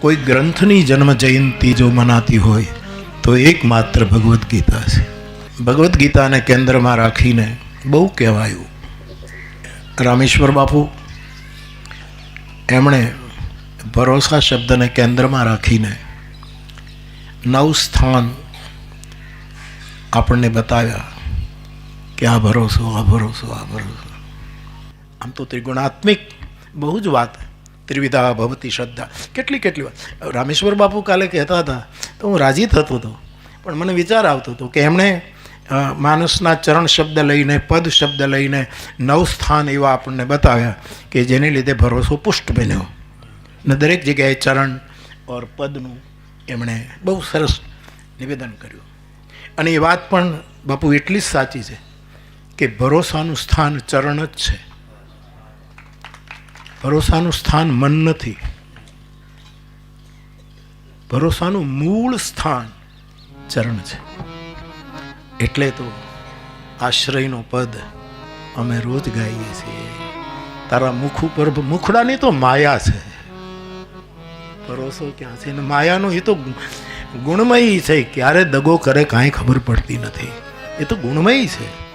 કોઈ ગ્રંથની જન્મ જયંતિ જો મનાતી હોય, તો એકમાત્ર ભગવદ્ ગીતા છે. ભગવદ્ ગીતાને કેન્દ્રમાં રાખીને બહુ કહેવાયું. રામેશ્વર બાપુ, એમણે ભરોસા શબ્દને કેન્દ્રમાં રાખીને નવ સ્થાન આપણને બતાવ્યા કે આ ભરોસો આ ભરોસો આ ભરોસો. આમ તો ત્રિગુણાત્મિક બહુ જ વાત ત્રિવિધા ભવતી શ્રદ્ધા કેટલી કેટલી વાત રામેશ્વર બાપુ કાલે કહેતા હતા, તો હું રાજી થતો હતો, પણ મને વિચાર આવતો હતો કે એમણે માણસના ચરણ શબ્દ લઈને, પદ શબ્દ લઈને નવ સ્થાન એવા આપણને બતાવ્યા કે જેને લીધે ભરોસો પુષ્ટ બન્યો. ને દરેક જગ્યાએ ચરણ ઓર પદનું એમણે બહુ સરસ નિવેદન કર્યું. અને એ વાત પણ બાપુ એટલી જ સાચી છે કે ભરોસાનું સ્થાન ચરણ જ છે. ભરોસાનું સ્થાન મન નથી. ભરોસાનું મૂળ સ્થાન ચરણ છે. એટલે તો આશ્રયનો પદ અમે રોજ ગાઈએ છીએ. તારા મુખ ઉપર મુખડાની તો માયા છે. ભરોસો ક્યાં છે? ને માયાનો એ તો ગુણમયી છે. ક્યારે દગો કરે કાંઈ ખબર પડતી નથી. એ તો ગુણમયી છે.